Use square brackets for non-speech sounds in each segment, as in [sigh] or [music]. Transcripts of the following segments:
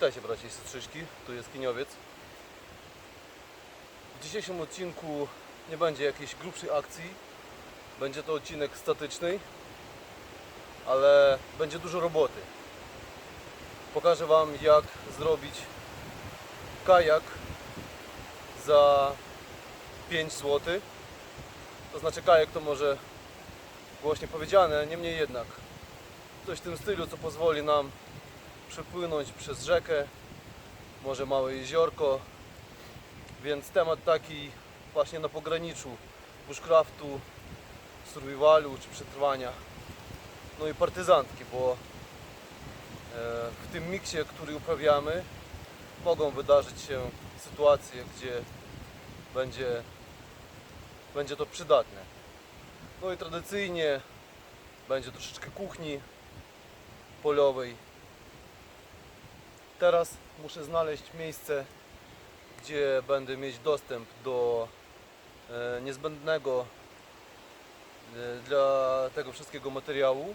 Witajcie bracia i siostrzyczki, tu jest Kiniowiec. W dzisiejszym odcinku nie będzie jakiejś grubszej akcji. Będzie to odcinek statyczny, ale będzie dużo roboty. Pokażę Wam jak zrobić kajak za 5 zł. To znaczy kajak to może głośnie powiedziane, niemniej jednak coś w tym stylu, co pozwoli nam przepłynąć przez rzekę, może małe jeziorko, więc temat taki właśnie na pograniczu bushcraftu, survivalu czy przetrwania, no i partyzantki, bo e, w tym miksie, który uprawiamy, mogą wydarzyć się sytuacje, gdzie będzie, będzie to przydatne. No i tradycyjnie będzie troszeczkę kuchni polowej, Teraz muszę znaleźć miejsce, gdzie będę mieć dostęp do e, niezbędnego e, dla tego wszystkiego materiału.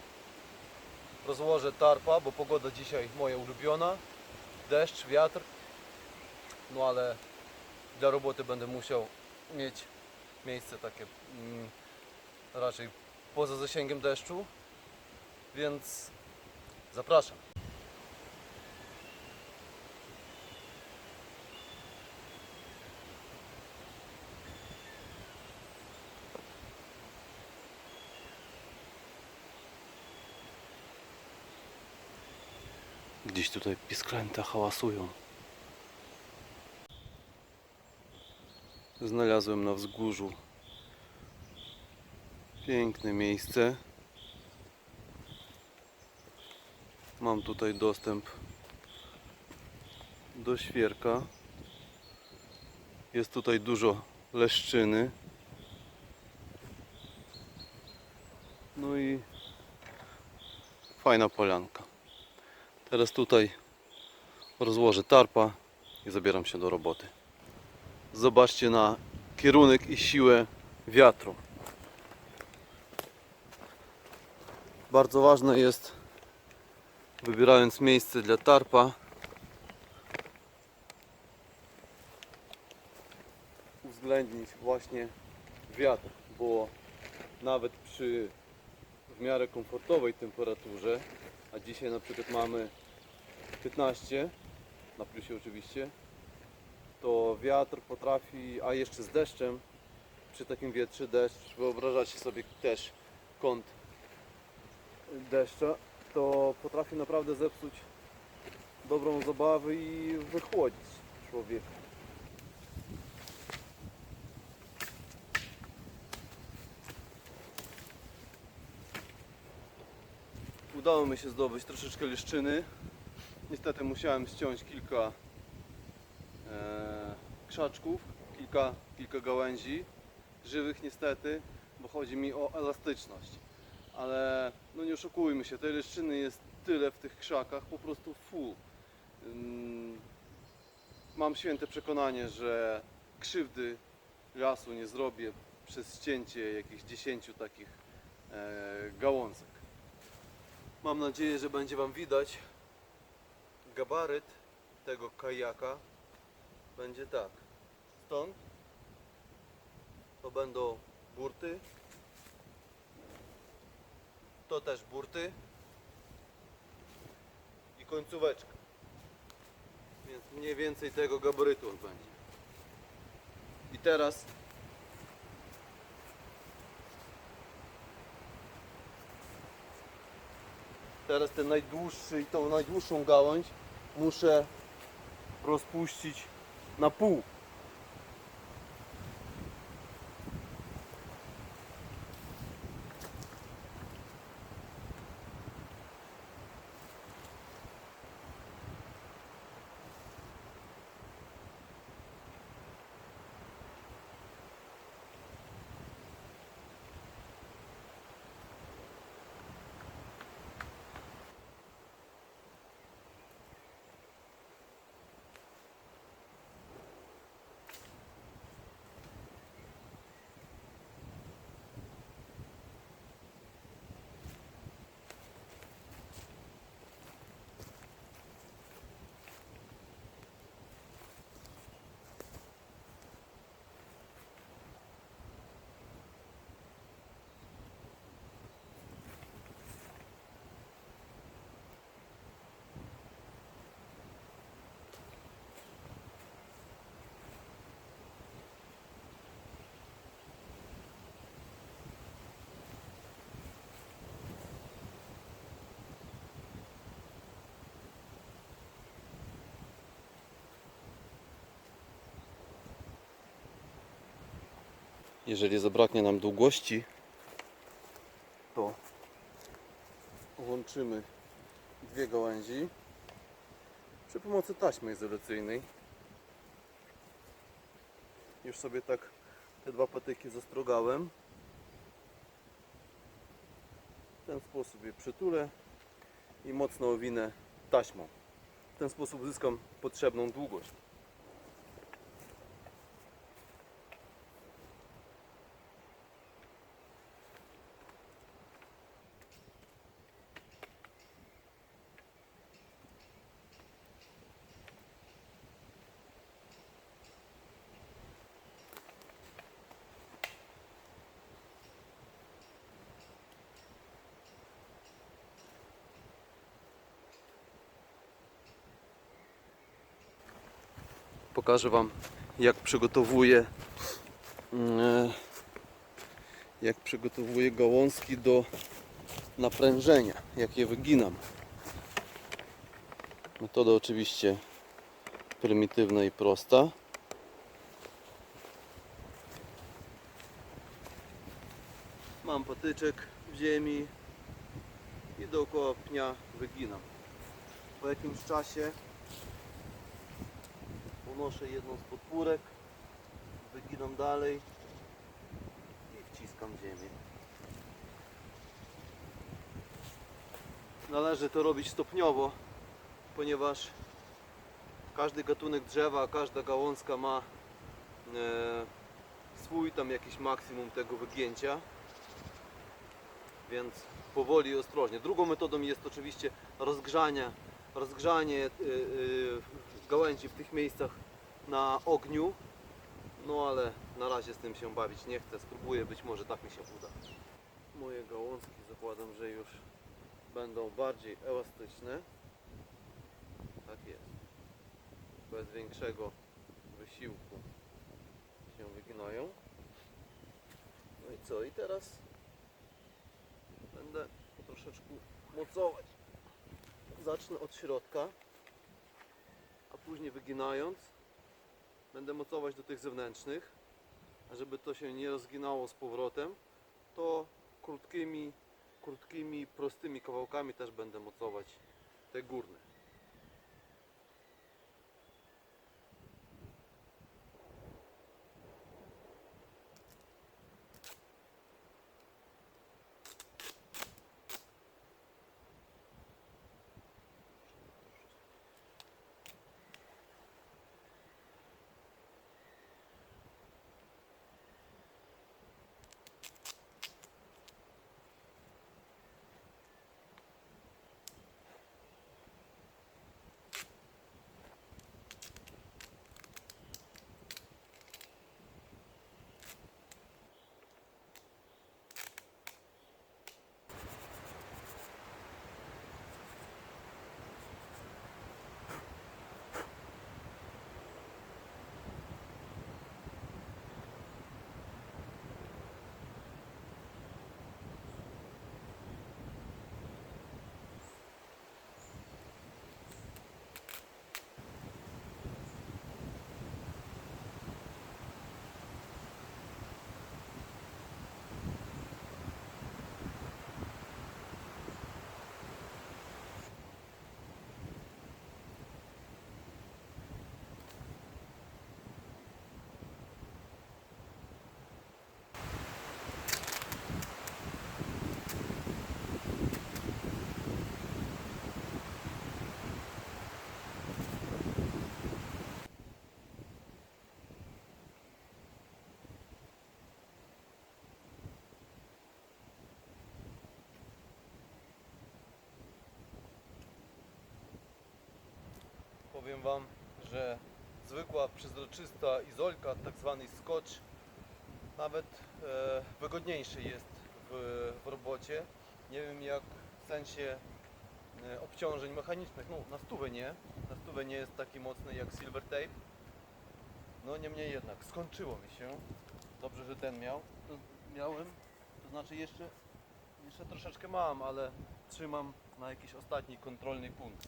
Rozłożę tarpa, bo pogoda dzisiaj moja ulubiona. Deszcz, wiatr. No ale dla roboty będę musiał mieć miejsce takie mm, raczej poza zasięgiem deszczu. Więc zapraszam. Gdzieś tutaj pisklęta hałasują. Znalazłem na wzgórzu piękne miejsce. Mam tutaj dostęp do świerka. Jest tutaj dużo leszczyny. No i fajna polanka. Teraz tutaj rozłożę tarpa i zabieram się do roboty. Zobaczcie na kierunek i siłę wiatru. Bardzo ważne jest, wybierając miejsce dla tarpa, uwzględnić właśnie wiatr, bo nawet przy w miarę komfortowej temperaturze, a dzisiaj na przykład mamy 15 na plusie oczywiście, to wiatr potrafi, a jeszcze z deszczem, przy takim wietrze deszcz, wyobrażacie sobie też kąt deszcza, to potrafi naprawdę zepsuć dobrą zabawę i wychłodzić człowieka. Udało mi się zdobyć troszeczkę leszczyny. Niestety musiałem ściąć kilka e, krzaczków, kilka, kilka gałęzi żywych niestety, bo chodzi mi o elastyczność. Ale no nie oszukujmy się, tej leszczyny jest tyle w tych krzakach, po prostu full. Ym, Mam święte przekonanie, że krzywdy lasu nie zrobię przez ścięcie jakichś 10 takich e, gałązek. Mam nadzieję, że będzie Wam widać. Gabaryt tego kajaka będzie tak. Stąd to będą burty. To też burty. I końcóweczka. Więc mniej więcej tego gabarytu on będzie. I teraz Teraz ten najdłuższy i tą najdłuższą gałąź muszę rozpuścić na pół. Jeżeli zabraknie nam długości, to łączymy dwie gałęzi przy pomocy taśmy izolacyjnej. Już sobie tak te dwa patyki zastrogałem. W ten sposób je przytulę i mocno owinę taśmą. W ten sposób uzyskam potrzebną długość. Pokażę Wam jak przygotowuję mm, jak przygotowuję gałązki do naprężenia, jak je wyginam. Metoda oczywiście prymitywna i prosta. Mam patyczek w ziemi i dookoła pnia wyginam. Po jakimś czasie unoszę jedną z podpórek, wyginam dalej i wciskam ziemię. Należy to robić stopniowo, ponieważ każdy gatunek drzewa, każda gałązka ma e, swój tam jakiś maksimum tego wygięcia. Więc powoli i ostrożnie. Drugą metodą jest oczywiście rozgrzanie, rozgrzanie w tych miejscach na ogniu. No ale na razie z tym się bawić nie chcę. Spróbuję, być może tak mi się uda. Moje gałązki zakładam, że już będą bardziej elastyczne. Tak jest. Bez większego wysiłku się wyginają. No i co? I teraz będę troszeczkę mocować. Zacznę od środka, później wyginając będę mocować do tych zewnętrznych, a żeby to się nie rozginało z powrotem, to krótkimi, krótkimi, prostymi kawałkami też będę mocować te górne. Powiem Wam, że zwykła przezroczysta izolka, tak zwany scotch, nawet e, wygodniejszy jest w, w robocie. Nie wiem jak w sensie e, obciążeń mechanicznych, no na stówę nie, na stówę nie jest taki mocny jak silver tape. No niemniej jednak, skończyło mi się. Dobrze, że ten miał. To miałem, to znaczy jeszcze, jeszcze troszeczkę mam, ale trzymam na jakiś ostatni kontrolny punkt.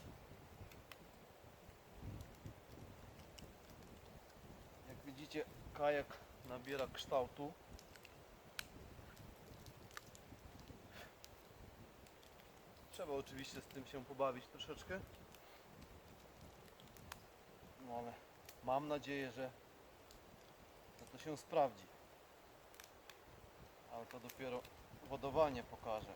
kajak nabiera kształtu. Trzeba oczywiście z tym się pobawić troszeczkę. No ale mam nadzieję, że to się sprawdzi. Ale to dopiero wodowanie pokaże.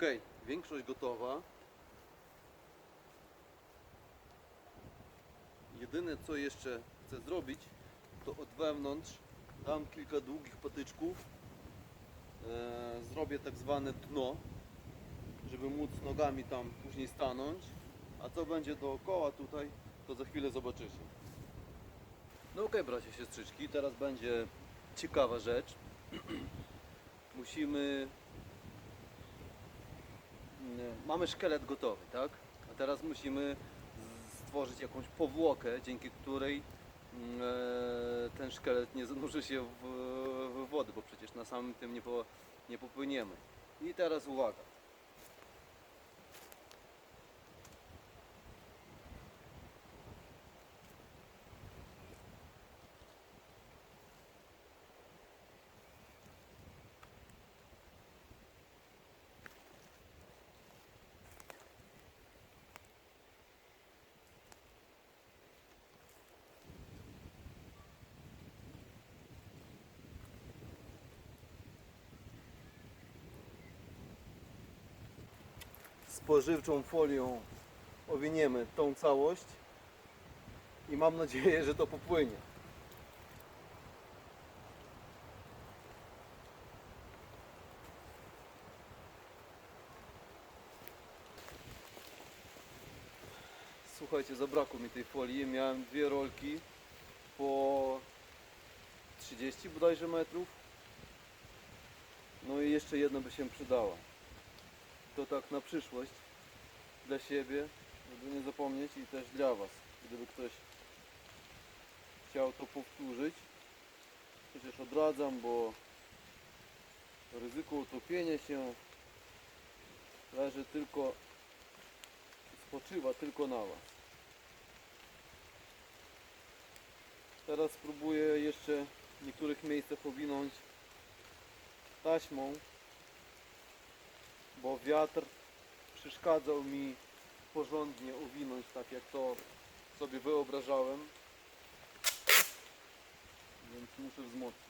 Ok, większość gotowa. Jedyne co jeszcze chcę zrobić, to od wewnątrz dam kilka długich patyczków. E, zrobię tak zwane dno, żeby móc nogami tam później stanąć. A co będzie dookoła tutaj, to za chwilę zobaczycie. No okej, bracia siostrzyczki, teraz będzie ciekawa rzecz. [clears throat] Musimy mamy szkielet gotowy, tak? A teraz musimy stworzyć jakąś powłokę, dzięki której mm, e, ten szkielet nie zanurzy się w, w wodę, bo przecież na samym tym po, nie popłyniemy. I teraz uwaga. Spożywczą folią owiniemy tą całość i mam nadzieję, że to popłynie. Słuchajcie, zabrakło mi tej folii. Miałem dwie rolki po 30 bodajże metrów. No i jeszcze jedna by się przydała. To tak na przyszłość dla siebie, żeby nie zapomnieć i też dla Was. Gdyby ktoś chciał to powtórzyć, przecież odradzam, bo ryzyko utopienia się leży tylko, spoczywa tylko na Was. Teraz spróbuję jeszcze w niektórych miejscach owinąć taśmą, bo wiatr przeszkadzał mi porządnie uwinąć tak jak to sobie wyobrażałem. Więc muszę wzmocnić.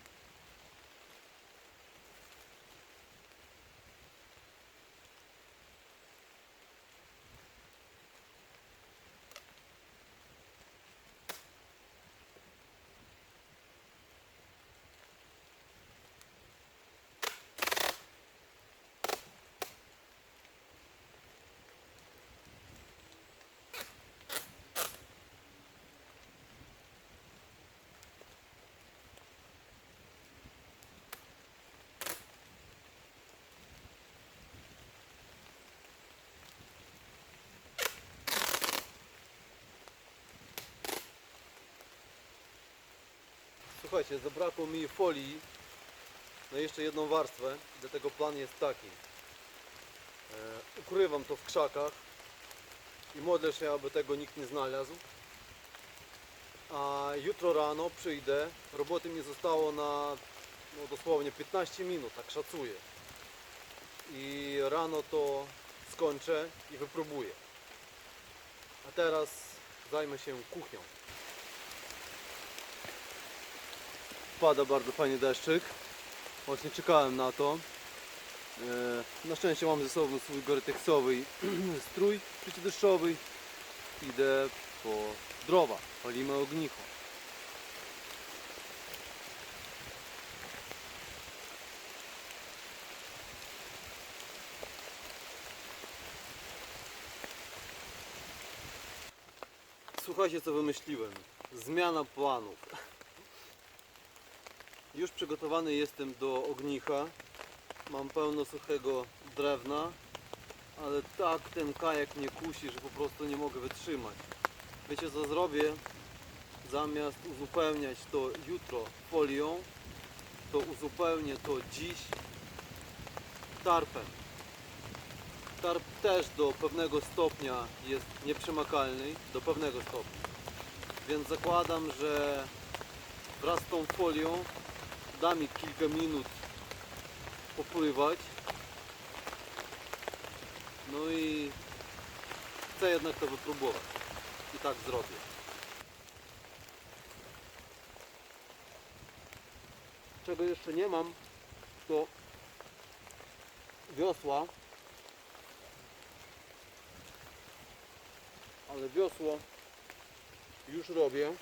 Słuchajcie, zabrakło mi folii na jeszcze jedną warstwę, dlatego plan jest taki. E, ukrywam to w krzakach i modlę się, aby tego nikt nie znalazł. A jutro rano przyjdę, roboty mi zostało na no, dosłownie 15 minut, tak szacuję. I rano to skończę i wypróbuję. A teraz zajmę się kuchnią. Pada bardzo fajny deszczyk. Właśnie czekałem na to. E, Na szczęście mam ze sobą swój goreteksowy [clears throat] strój przeciwdeszczowy. Idę po drowa. Palimy ognicho. Słuchajcie co wymyśliłem. Zmiana planów. [laughs] Już przygotowany jestem do ognicha. Mam pełno suchego drewna, ale tak ten kajak mnie kusi, że po prostu nie mogę wytrzymać. Wiecie co zrobię? Zamiast uzupełniać to jutro folią, to uzupełnię to dziś tarpem. Tarp też do pewnego stopnia jest nieprzemakalny, do pewnego stopnia. Więc zakładam, że wraz z tą folią da mi kilka minut popływać. No i chcę jednak to wypróbować. I tak zrobię. Czego jeszcze nie mam, to wiosła. Ale wiosło już robię.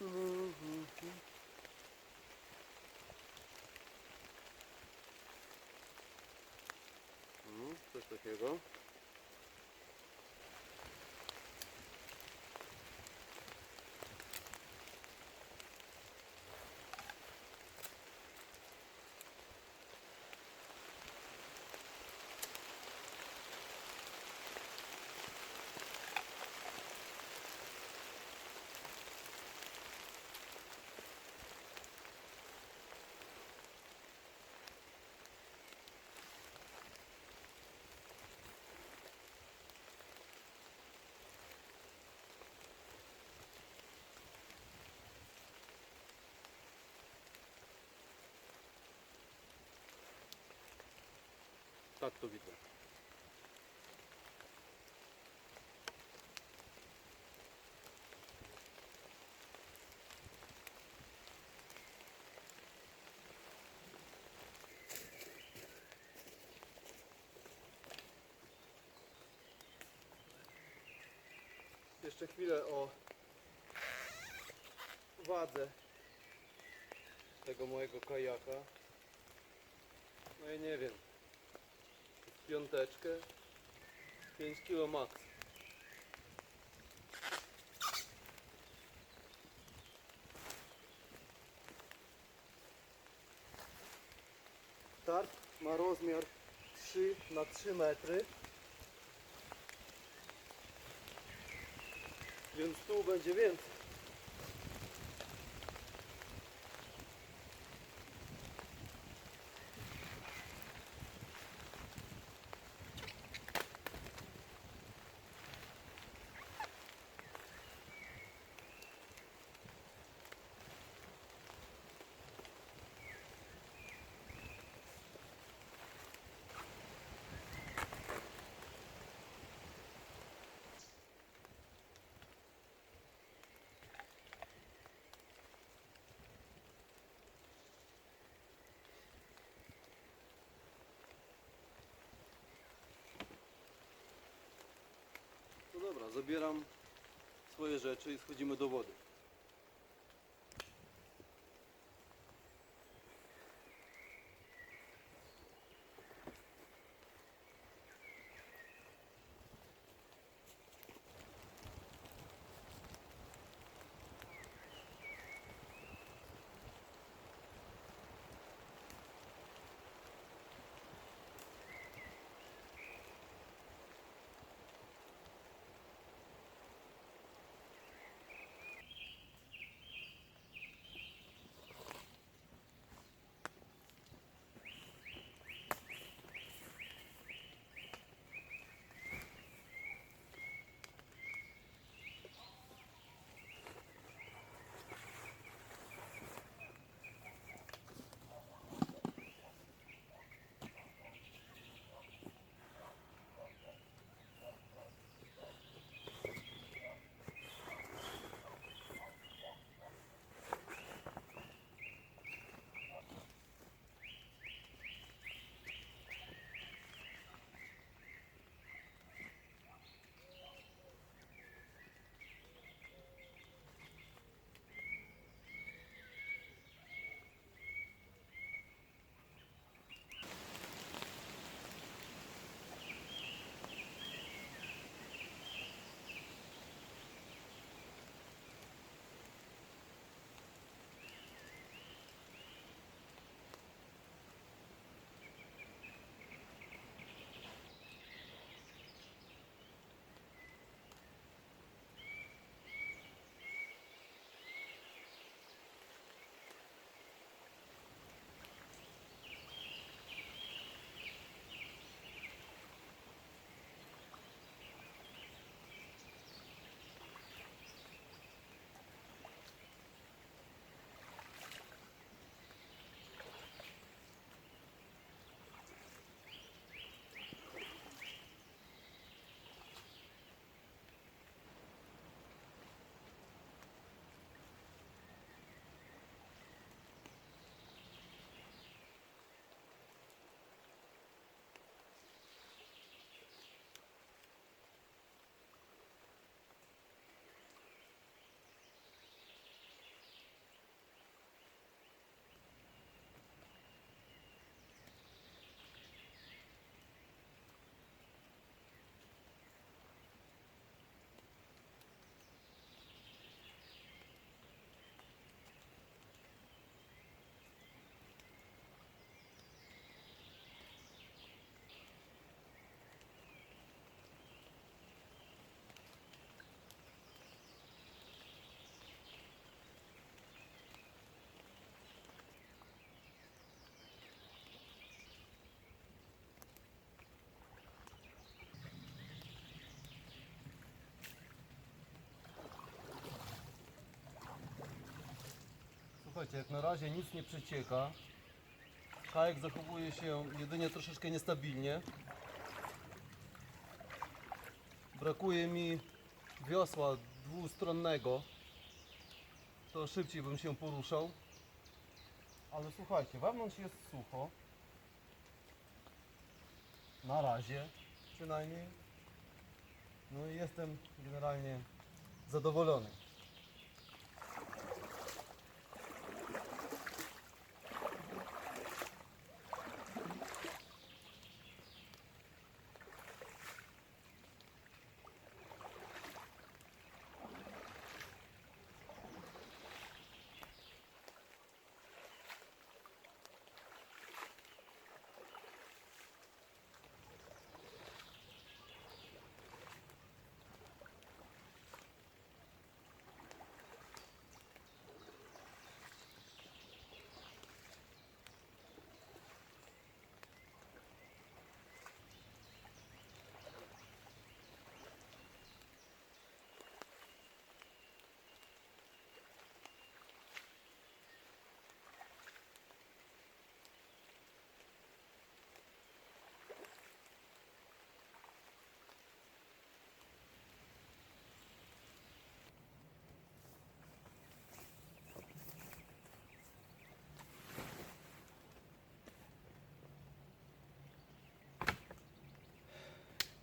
Mm, Coś takiego. Tak to widzę. Jeszcze chwilę o wadze tego mojego kajaka. No ja nie wiem, piąteczkę. 5 kg max. Tarp ma rozmiar 3 na 3 metry. Więc tu będzie więcej dobra, zabieram swoje rzeczy i schodzimy do wody. Słuchajcie, jak na razie nic nie przecieka. Kajak zachowuje się jedynie troszeczkę niestabilnie. Brakuje mi wiosła dwustronnego. To szybciej bym się poruszał. Ale słuchajcie, wewnątrz jest sucho. Na razie przynajmniej. No i jestem generalnie zadowolony.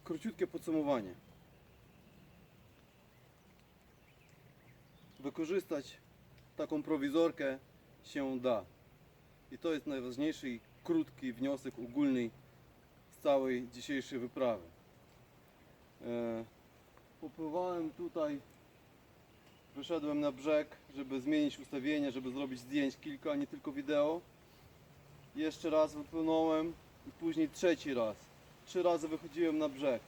Króciutkie podsumowanie. Wykorzystać taką prowizorkę się da. I to jest najważniejszy krótki wniosek ogólny z całej dzisiejszej wyprawy. E, popływałem tutaj, wyszedłem na brzeg, żeby zmienić ustawienie, żeby zrobić zdjęć kilka, a nie tylko wideo. Jeszcze raz wypłynąłem i później trzeci raz. Trzy razy wychodziłem na brzeg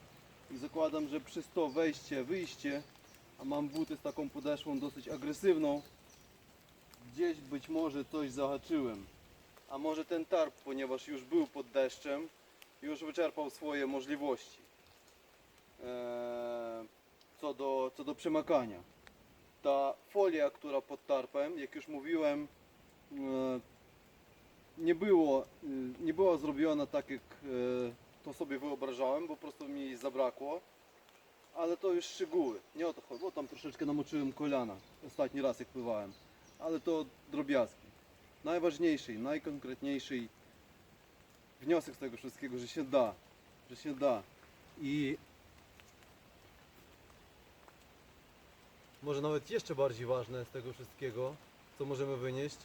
i zakładam, że przez to wejście, wyjście, a mam buty z taką podeszłą dosyć agresywną, gdzieś być może coś zahaczyłem. A może ten tarp, ponieważ już był pod deszczem, już wyczerpał swoje możliwości eee, co, do, co do przemakania. Ta folia, która pod tarpem, jak już mówiłem, e, nie, było, nie była zrobiona tak jak e, to sobie wyobrażałem, bo po prostu mi zabrakło. Ale to już szczegóły, nie o to chodzi, bo tam troszeczkę namoczyłem kolana ostatni raz jak pływałem. Ale to drobiazgi. Najważniejszy, najkonkretniejszy wniosek z tego wszystkiego, że się da, że się da. I może nawet jeszcze bardziej ważne z tego wszystkiego, co możemy wynieść,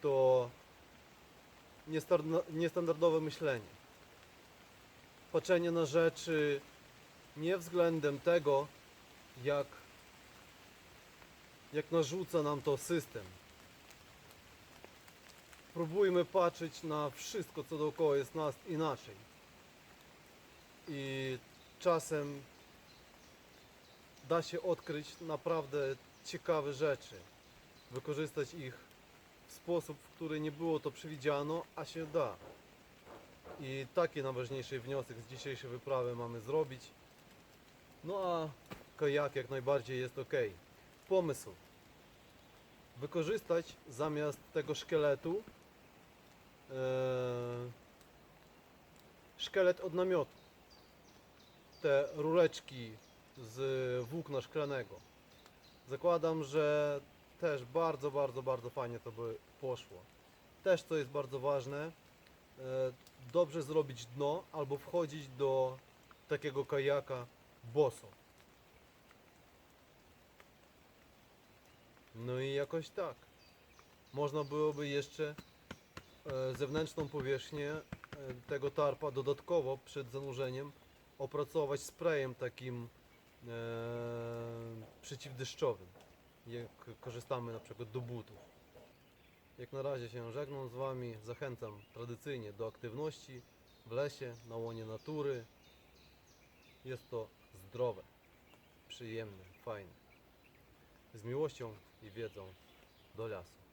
to niestandardowe myślenie. Patrzenie na rzeczy nie względem tego, jak, jak narzuca nam to system. Próbujmy patrzeć na wszystko, co dookoła jest nas inaczej. I czasem da się odkryć naprawdę ciekawe rzeczy. Wykorzystać ich w sposób, w który nie było to przewidziano, a się da. I taki najważniejszy wniosek z dzisiejszej wyprawy mamy zrobić. No a kajak jak najbardziej jest ok. Pomysł. Wykorzystać zamiast tego szkieletu e, szkielet od namiotu. Te rureczki z włókna szklanego. Zakładam, że też bardzo, bardzo, bardzo fajnie to by poszło. Też co jest bardzo ważne, dobrze zrobić dno albo wchodzić do takiego kajaka boso. No i jakoś tak. Można byłoby jeszcze e, zewnętrzną powierzchnię e, tego tarpa dodatkowo przed zanurzeniem opracować sprayem takim e, przeciwdeszczowym, jak korzystamy na przykład do butów. Jak na razie się żegnam z Wami, zachęcam tradycyjnie do aktywności w lesie, na łonie natury. Jest to zdrowe, przyjemne, fajne. Z miłością i wiedzą do lasu.